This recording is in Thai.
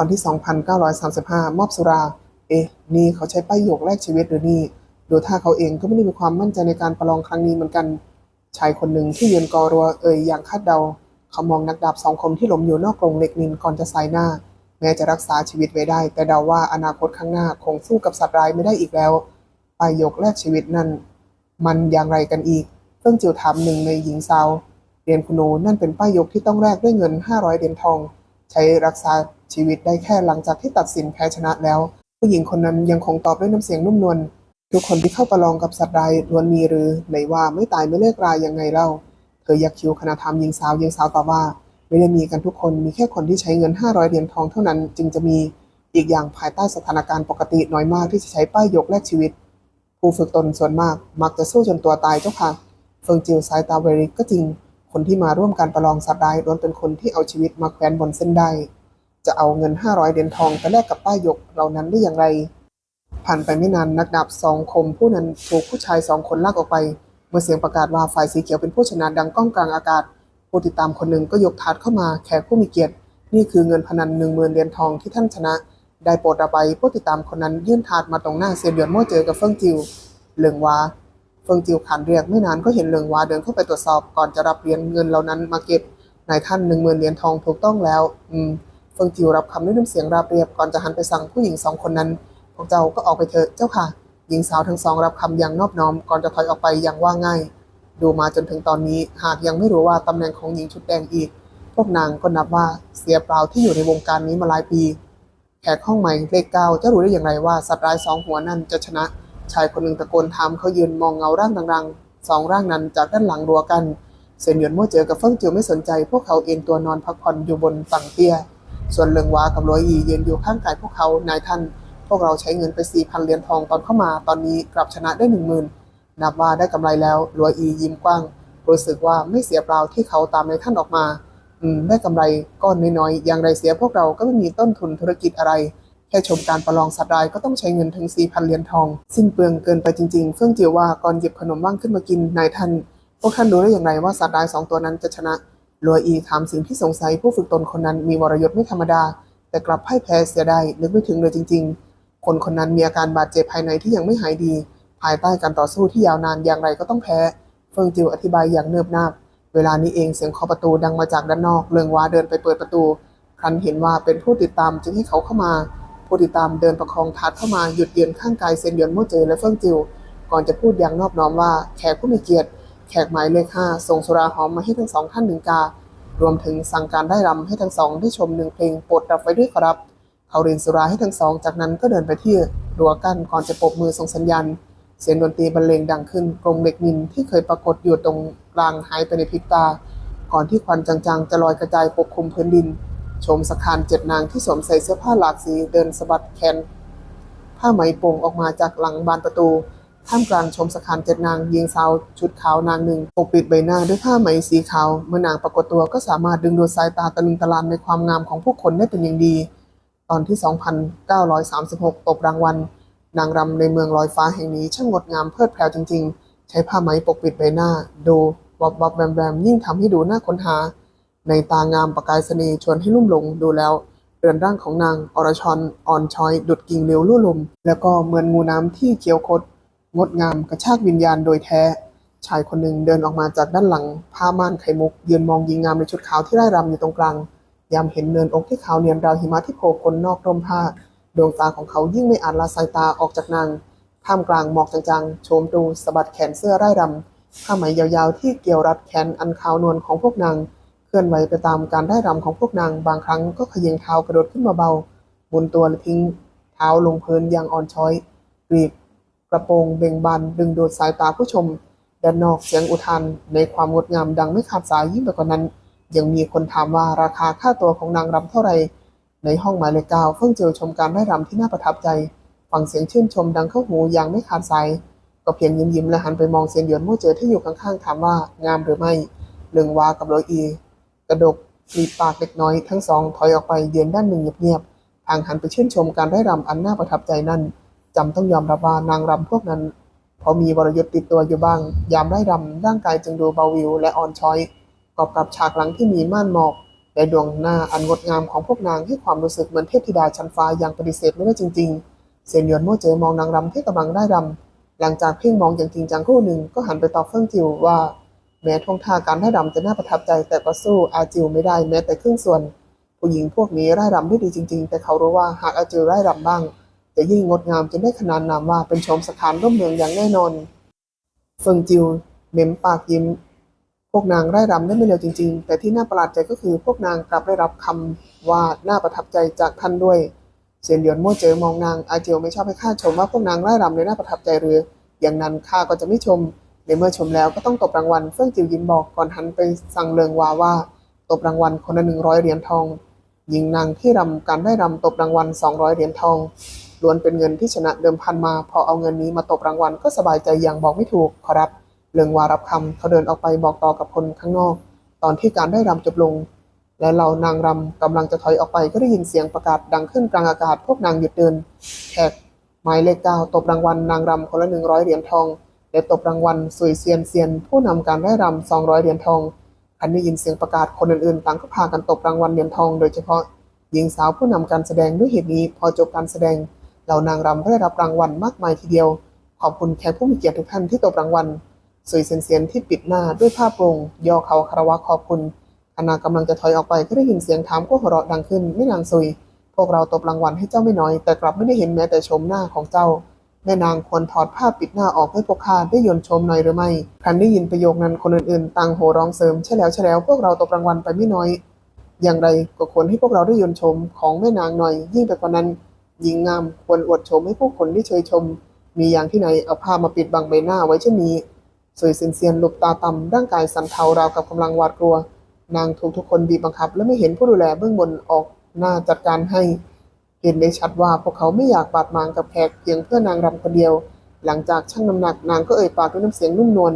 อนที่ 2,935 มอบสุรา เอ๊ะ นี่เขาใช้ป้ายโยกแลกชีวิตหรือนี่ ดูท่าเขาเองก็ไม่ได้มีความมั่นใจในการประลองครั้งนี้เหมือนกัน ชายคนหนึ่งที่ยืนกอรัวเอ่ยอย่างคาดเดา เขามองนักดาบสองคมที่หลมอยู่นอกกรงเหล็กนินก่อนจะสายหน้า แม้จะรักษาชีวิตไว้ได้ แต่เดาว่าอนาคตข้างหน้าคงสู้กับสัตว์ร้ายไม่ได้อีกแล้วป้ายโยกแลกชีวิตนั่นมันอย่างไรกันอีกเพิ่งจิวถามหนึ่งในหญิงสาวเรียนคุณหนูนั่นเป็นป้ายยกที่ต้องแลกด้วยเงิน 500เหรียญทอง ใช้รักษาชีวิตได้แค่หลังจากที่ตัดสินแพ้ชนะแล้ว ผู้หญิงคนนั้นยังคงตอบด้วยน้ำเสียงนุ่มนวลทุกคนที่เข้าประลองกับสัตว์ร้ายล้วนมีหรือไหนว่าไม่ตายไม่เลิกรายยังไงเล่า เธอยักคิ้วขณะถามหญิงสาวหญิงสาวตอบว่า ไม่ได้มีกันทุกคนมีแค่คนที่ใช้เงิน 500เหรียญทองเท่านั้นจึงจะมีอีกอย่างภายใต้สถานการณ์ปกติน้อยมากที่จะใช้ป้ายยกแลกชีวิต ผู้ฝึกตนส่วนมากมักจะสู้จนตัวตายเจ้าค่ะเฟิงจิวสายตาเวริกก็จริง คนที่มาร่วมการประลองสัตว์ร้ายล้วนเป็นคนที่เอาชีวิตมาแขวนบนเส้นได้จะเอาเงิน 500เหรียญทองไปแลกกับป้ายยกเหล่านั้นได้อย่างไร ผ่านไปไม่นานนักดาบสองคมผู้นั้นถูกผู้ชายสองคนลากออกไป เมื่อเสียงประกาศว่าฝ่ายสีเขียวเป็นผู้ชนะดังก้องกลางอากาศ ผู้ติดตามคนหนึ่งก็ยกถาดเข้ามาแขกผู้มีเกียรติ นี่คือเงินพนันหนึ่งหมื่นเหรียญทองที่ท่านชนะ ได้โปรดระบายผู้ติดตามคนนั้นยื่นถาดมาตรงหน้าเซียนเดือนโม่เจอกับเฟิงจิวเหลืองวา ฟิงจิวขานเรียกไม่นานก็เห็นเหลืองวาเดินเข้าไปตรวจสอบก่อนจะรับเหรียญเงินเหล่านั้นมาเก็บนายท่านหนึ่งหมื่นเหรียญทองถูกต้องแล้ว อืมเฟิงจิวรับคำด้วยน้ำเสียงราบเรียบก่อนจะหันไปสั่งผู้หญิงสองคนนั้น พวกเจ้าก็ออกไปเถอะเจ้าค่ะ หญิงสาวทั้งสองรับคำอย่างนอบน้อมก่อนจะถอยออกไปอย่างว่าง่าย ดูมาจนถึงตอนนี้หากยังไม่รู้ว่าตำแหน่งของหญิงชุดแดงอีก พวกนางก็นับว่าเสียเปล่าที่อยู่ในวงการนี้มาหลายปี แขกห้องใหม่เลขเก้าจะรู้ได้อย่างไรว่าสัตว์ร้ายสองหัวนั่นจะชนะ ชายคนหนึ่งตะโกนถามเขายืนมองเงาร่างดังๆสองร่างนั้นจากด้านหลังรัวกันเซนหยวนมั่วเจอกับเฟิงจิวไม่สนใจ พวกเขาเอนตัวนอนพักผ่อนอยู่บนฝั่งเตี้ย ส่วนเลิงวากับลอยอียืนอยู่ข้างกายพวกเขานายท่าน พวกเราใช้เงินไปสี่พันเหรียญทองตอนเข้ามาตอนนี้กลับชนะได้หนึ่งหมื่นนับว่าได้กำไรแล้วลอยอียิ้มกว้าง รู้สึกว่าไม่เสียเปล่าที่เขาตามนายท่านออกมา อืมได้กำไรก้อนน้อยๆอย่างไรเสียพวกเราก็ไม่มีต้นทุนธุรกิจอะไร แค่ชมการประลองสัตว์รายก็ต้องใช้เงินถึง4,000เหรียญทอง สิ้นเปลืองเกินไปจริงๆ เฟื่องเจียวว่าก่อนหยิบขนมว่างขึ้นมากินนายท่านพวกท่านรู้ได้อย่างไรว่าสัตว์รายสองตัวนั้นจะชนะลัวอีถามสิ่งที่สงสัยผู้ฝึกตนคนนั้นมีวรยศไม่ธรรมดา แต่กลับพ่ายแพ้เสียได้นึกไม่ถึงเลยจริง ๆ คนคนนั้นมีอาการบาดเจ็บภายในที่ยังไม่หายดี ภายใต้การต่อสู้ที่ยาวนานอย่างไรก็ต้องแพ้ เฟิงจิวอธิบายอย่างเนิบนาบเวลานี้เองเสียงเคาะประตูดังมาจากด้านนอก เลิงว้าเดินไปเปิดประตู ครั้นเห็นว่าเป็นผู้ติดตามจึงให้เขาเข้ามา ผู้ติดตามเดินประคองทัดเข้ามาหยุดยืนข้างกายเซนหยวนโมเจอและเฟิงจิว ก่อนจะพูดอย่างนอบน้อมว่าแขกผู้มีเกียรติ แขกหมายเลขห้าส่งสุราหอมมาให้ทั้งสองท่านหนึ่งกา รวมถึงสั่งการได้รำให้ทั้งสองได้ชมหนึ่งเพลงโปรดรับไว้ด้วยขอรับ เขาเรียนสุราให้ทั้งสอง จากนั้นก็เดินไปที่รั้วกั้นก่อนจะปบมือส่งสัญญาณเสียงดนตรีบรรเลงดังขึ้นกรงเหล็กนินที่เคยปรากฏอยู่ตรงกลางหายไปในพริบตา ก่อนที่ควันจางๆ จะลอยกระจายปกคลุมพื้นดิน ชมสคานเจ็ดนางที่สวมใส่เสื้อผ้าหลากสีเดินสะบัดแขนผ้าไหมโป่งออกมาจากหลังบานประตู ท่ามกลางชมสคานเจ็ดนางหญิงสาวชุดขาวนางหนึ่งปกปิดใบหน้าด้วยผ้าไหมสีขาว เมื่อนางปรากฏตัวก็สามารถดึงดูดสายตาตะลึงตะลานในความงามของผู้คนได้เป็นอย่างดี ตอนที่ 2,936ตบรางวัล นางรำในเมืองลอยฟ้าแห่งนี้ช่างงดงามเพลิดเพลินจริง ๆ ใช้ผ้าไหมปกปิดใบหน้า ดูวับวับแวมแวมยิ่งทำให้ดูน่าค้นหา ในตางามประกายเสน่ห์ชวนให้ลุ่มหลงดูแล้ว เรือนร่างของนางอรชรอ่อนช้อย ดุดกิ่งเลียวลู่ลม แล้วก็เหมือนงูน้ำที่เขียวคด งดงามกระชากวิญญาณโดยแท้ ชายคนหนึ่งเดินออกมาจากด้านหลัง ผ้าม่านไข่มุก ยืนมองหญิงงามในชุดขาวที่ไร่รำอยู่ตรงกลาง ยามเห็นเนินอกที่ขาวเนียนราวหิมะที่โผล่พ้นนอกร่มผ้า ดวงตาของเขายิ่งไม่อาจละสายตาออกจากนางท่ามกลางหมอกจางๆโชมดูสะบัดแขนเสื้อไร่รำผ้าไหมยาวๆ ที่เกี่ยวรัดแขนอันขาวนวลของพวกนาง เคลื่อนไหวไปตามการไร่รำของพวกนาง บางครั้งก็ขยิงเท้ากระโดดขึ้นมาเบาหมุนตัวและทิ้งเท้าลงพื้นอย่างอ่อนช้อยกรีบกระโปรงเบ่งบานดึงดูดสายตาผู้ชมด้านนอกเสียงอุทานในความงดงามดังไม่ขาดสายยิ่งไปกว่านั้น ยังมีคนถามว่าราคาค่าตัวของนางรำเท่าไหร่ในห้องหมายเลขเก้าเพิ่งเจอชมการไร่รำที่น่าประทับใจ ฟังเสียงชื่นชมดังเข้าหูอย่างไม่ขาดสาย ก็เพียงยิ้มยิ้มและหันไปมองเซียนหยวนมู่เจอที่อยู่ข้างๆถามว่างามหรือไม่เลืองวากับโรยอี กระดกกรีปากเล็กน้อยทั้งสองถอยออกไปเยือนด้านหนึ่งเงียบๆทางหันไปชื่นชมการไร่รำอันน่าประทับใจนั่นจำต้องยอมรับว่านางรำพวกนั้น พอมีวรยุทธ์ติดตัวอยู่บ้าง ยามไร่รำร่างกายจึงดูเบาวิวและอ่อนช้อยกอบกับฉากหลังที่มีม่านหมอกแบแต่ดวงหน้าอันงดงามของพวกนางให้ความรู้สึกเหมือนเทพธิดาชั้นฟ้าอย่างปฏิเสธไม่ได้จริง ๆ เซนยวนโม่เจอมองนางรำที่กำลังได้รำหลังจากเพ่งมองอย่างจริงจังครู่หนึ่งก็หันไปตอบเฟิ่งจิวว่า แม้ท่วงท่าการได้รำจะน่าประทับใจแต่ก็สู้อาจิวไม่ได้แม้แต่ครึ่งส่วน ผู้หญิงพวกนี้ร่ายรำได้ดีจริง ๆ แต่เขารู้ว่าหากอาจิวร่ายรำบ้าง จะยิ่งงดงามจนได้ขนานนามว่าเป็นชมสถานร่มเมืองอย่างแน่นอนเฟิงจิวเม้มปากยิ้ม พวกนางร่ายรำได้ไม่เร็วจริง ๆ แต่ที่น่าประหลาดใจก็คือพวกนางกลับได้รับคำว่าน่าประทับใจจากท่านด้วยเซียนหยวนโม่เจอมองนางอาเจียวไม่ชอบให้ข้าชมว่าพวกนางร่ายรำในน่าประทับใจหรือ อย่างนั้นข้าก็จะไม่ชม ในเมื่อชมแล้วก็ต้องตบรางวัลเฟื่องจิวยิ้มบอกก่อนหันไปสั่งเลิงวาว่า ตบรางวัลคนละหนึ่งร้อยเหรียญทองหญิงนางที่รำการได้รำตบรางวัลสองร้อยเหรียญทองล้วนเป็นเงินที่ชนะเดิมพันมา พอเอาเงินนี้มาตบรางวัลก็สบายใจอย่างบอกไม่ถูกขอรับเลิงวารับคำเขาเดินออกไปบอกต่อกับคนข้างนอก ตอนที่การได้รำจบลง และเหล่านางรำกำลังจะถอยออกไปก็ได้ยินเสียงประกาศดังขึ้นกลางอากาศพวกนางหยุดเดินแขกหมายเลขเก้าตบรางวัลนางรำคนละหนึ่งร้อยเหรียญทอง และตบรางวัลสุยเซียนเซียน ผู้นำการได้รำสองร้อยเหรียญทองคันได้ยินเสียงประกาศคนอื่นๆ ต่างก็พากันตบรางวัลเหรียญทอง โดยเฉพาะหญิงสาวผู้นำการแสดงด้วยเหตุนี้พอจบการแสดงเหล่านางรำก็ได้รับรางวัลมากมายทีเดียว ขอบคุณแขกผู้มีเกียรติทุกท่านที่ตบรางวัลสุยเซียนเซียนที่ปิดหน้าด้วยผ้าโปร่งย่อเขาคารวะขอบคุณขณะกำลังจะถอยออกไปก็ได้ยินเสียงถามก็หัวเราะดังขึ้นไม่นางสุย พวกเราตบรางวัลให้เจ้าไม่น้อย แต่กลับไม่ได้เห็นแม้แต่ชมหน้าของเจ้า แม่นางควรถอดผ้าปิดหน้าออกให้พวกข้าได้ยนชมหน่อยหรือไม่ครั้นได้ยินประโยคนั้นคนอื่นๆต่างโห่ร้องเสริมใช่แล้วใช่แล้วพวกเราตบรางวัลไปไม่น้อย อย่างไรก็ควรให้พวกเราได้ยนชมของแม่นางหน่อย ยิ่งไปกว่านั้นหญิงงามควรอวดชมให้ผู้คนได้เชยชม มีอย่างที่ไหนเอาผ้ามาปิดบังใบหน้าไว้เช่นนี้สวยเซียนเซียนหลบตาต่ำร่างกายสั่นเทาราวกับกำลังหวาดกลัว นางถูกทุกคนบีบบังคับ และไม่เห็นผู้ดูแลเบื้องบนออกหน้าจัดการให้ เห็นได้ชัดว่าพวกเขาไม่อยากบาดหมางกับแขกเพียงเพื่อนางรำคนเดียว หลังจากชั่งน้ำหนักนางก็เอ่ยปากด้วยน้ำเสียงนุ่มนวล